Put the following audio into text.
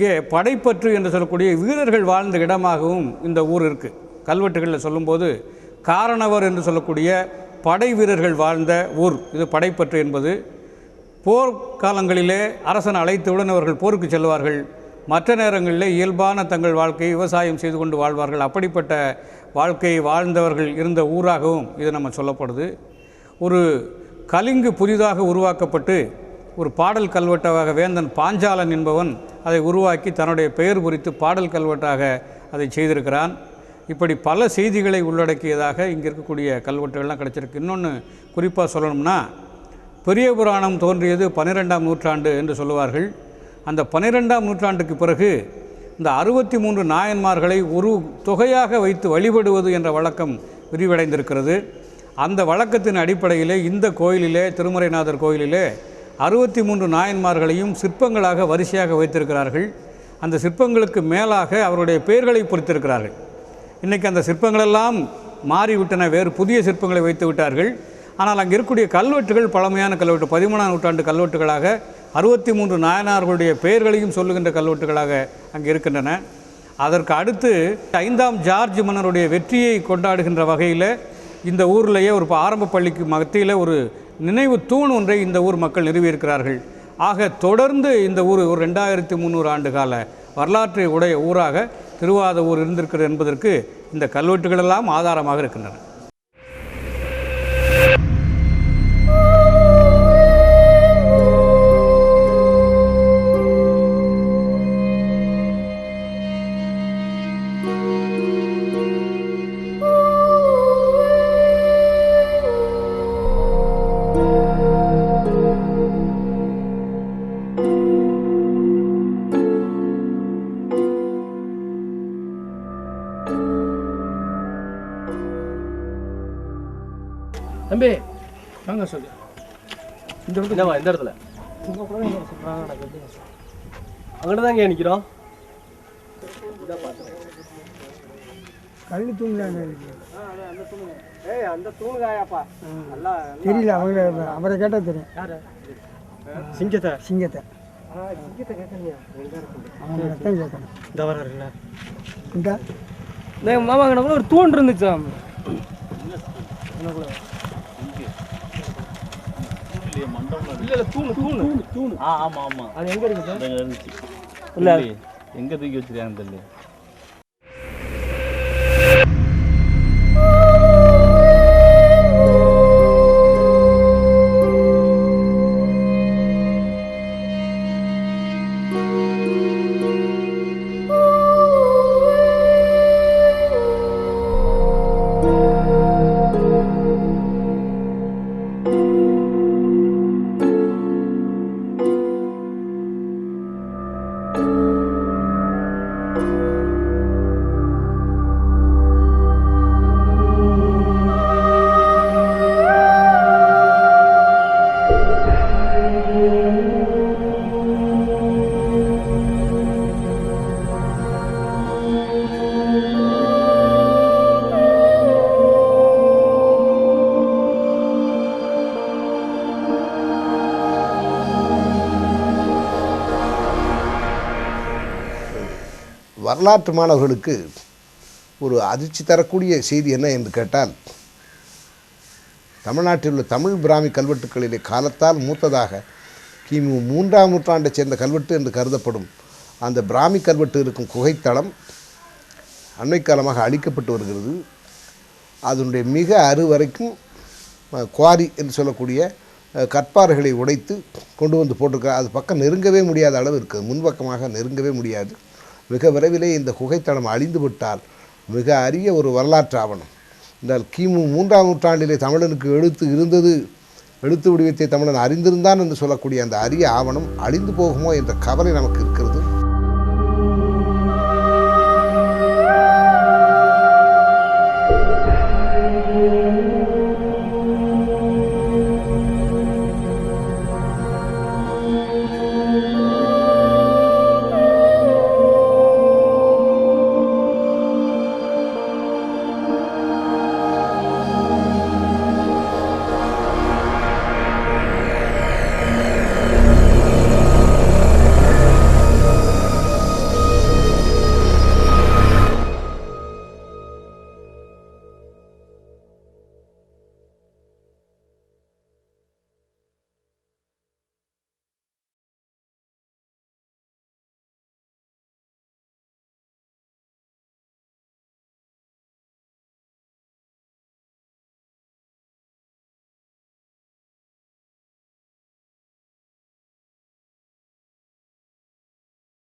இங்கே படைப்பற்று என்று சொல்லக்கூடிய வீரர்கள் வாழ்ந்த இடமாகவும் இந்த ஊர் இருக்குது கல்வெட்டுகளில் சொல்லும்போது காரணவர் என்று சொல்லக்கூடிய படை வீரர்கள் வாழ்ந்த ஊர். இது படைப்பற்று என்பது. போர் காலங்களிலே அரசன் அழைத்தவுடன் அவர்கள் போருக்கு செல்வார்கள். மற்ற நேரங்களிலே இயல்பான தங்கள் வாழ்க்கையை விவசாயம் செய்து கொண்டு வாழ்வார்கள். அப்படிப்பட்ட வாழ்க்கையை வாழ்ந்தவர்கள் இருந்த ஊராகவும் இது நம்ம சொல்லப்படுது. ஒரு கலிங்கு புதிதாக உருவாக்கப்பட்டு ஒரு பாடல் கல்வெட்டாக வேந்தன் பாஞ்சாலன் என்பவன் அதை உருவாக்கி தன்னுடைய பெயர் குறித்து பாடல் கல்வெட்டாக அதை செய்திருக்கிறான். இப்படி பல செய்திகளை உள்ளடக்கியதாக இங்கே இருக்கக்கூடிய கல்வெட்டுகள்லாம் கிடச்சிருக்கு. இன்னொன்று குறிப்பாக சொல்லணும்னா பெரிய புராணம் தோன்றியது பன்னிரெண்டாம் நூற்றாண்டு என்று சொல்லுவார்கள். அந்த பன்னிரெண்டாம் நூற்றாண்டுக்கு பிறகு இந்த அறுபத்தி மூன்று நாயன்மார்களை ஒரு தொகையாக வைத்து வழிபடுவது என்ற வழக்கம் விரிவடைந்திருக்கிறது. அந்த வழக்கத்தின் அடிப்படையிலே இந்த கோயிலிலே திருமறைநாதர் கோயிலிலே அறுபத்தி மூன்று நாயன்மார்களையும் சிற்பங்களாக வரிசையாக வைத்திருக்கிறார்கள். அந்த சிற்பங்களுக்கு மேலாக அவருடைய பெயர்களை பொறுத்திருக்கிறார்கள். இன்றைக்கி அந்த சிற்பங்களெல்லாம் மாறிவிட்டன வேறு புதிய சிற்பங்களை வைத்து விட்டார்கள். ஆனால் அங்கே இருக்கக்கூடிய கல்வெட்டுகள் பழமையான கல்வெட்டு பதிமூணாம் நூற்றாண்டு கல்வெட்டுகளாக அறுபத்தி மூன்று நாயனார்களுடைய பெயர்களையும் சொல்லுகின்ற கல்வெட்டுகளாக அங்கே இருக்கின்றன. அதற்கு அடுத்து ஐந்தாம் ஜார்ஜ் மன்னருடைய வெற்றியை கொண்டாடுகின்ற வகையில் இந்த ஊர்லேயே ஒரு ஆரம்ப பள்ளிக்கு மத்தியில் ஒரு நினைவு தூண் ஒன்றை இந்த ஊர் மக்கள் நிறுவியிருக்கிறார்கள். ஆக தொடர்ந்து இந்த ஊர் ஒரு ரெண்டாயிரத்தி முந்நூறு ஆண்டு கால வரலாற்றை உடைய ஊராக திருவாத ஊர் இருந்திருக்கிறது என்பதற்கு இந்த கல்வெட்டுகளெல்லாம் ஆதாரமாக இருக்கின்றன. தம்பி வாங்க சொல்லு. இந்த இடத்துல இந்த இடத்துல? அங்கிட்டு தான் இங்கே நிற்கிறோம் கல் தூண்லாங்க இருக்கு ஏய் அந்த தூணுதாயாப்பா. நல்லா தெரியல அவங்கள அவரை கேட்டால் தெரியும். யாரு? சிங்கத்தை. சிங்கத்தை. அவங்க மாமா கூட ஒரு தூண் இருந்துச்சு இல்ல இல்ல தூண் தூண் தூண். ஆ ஆமா ஆமா. அது எங்க இருந்துச்சு? இல்ல. இல்ல எங்க தூக்கி வச்சிருக்காங்க தெரியல வரலாற்று மாணவர்களுக்கு ஒரு அதிர்ச்சி தரக்கூடிய செய்தி என்ன என்று கேட்டால் தமிழ்நாட்டில் உள்ள தமிழ் பிராமி கல்வெட்டுக்களிலே காலத்தால் மூத்ததாக கிமு மூன்றாம் நூற்றாண்டைச் சேர்ந்த கல்வெட்டு என்று கருதப்படும் அந்த பிராமி கல்வெட்டு இருக்கும் குகைத்தளம் அண்மைக்காலமாக அழிக்கப்பட்டு வருகிறது. அதனுடைய மிக அறுவரைக்கும் குவாரி என்று சொல்லக்கூடிய கற்பாறைகளை உடைத்து கொண்டு வந்து போட்டிருக்க அது பக்கம் நெருங்கவே முடியாத அளவு இருக்குது. முன்பக்கமாக நெருங்கவே முடியாது. மிக விரைவிலே இந்த குகைத்தளம் அழிந்து விட்டால் மிக அரிய ஒரு வரலாற்று ஆவணம். இந்த கிமு மூன்றாம் நூற்றாண்டிலே தமிழனுக்கு எழுத்து இருந்தது எழுத்து வடிவத்தை தமிழன் அறிந்திருந்தான் என்று சொல்லக்கூடிய அந்த அரிய ஆவணம் அழிந்து போகுமோ என்ற கவலை நமக்கு இருக்கிறது.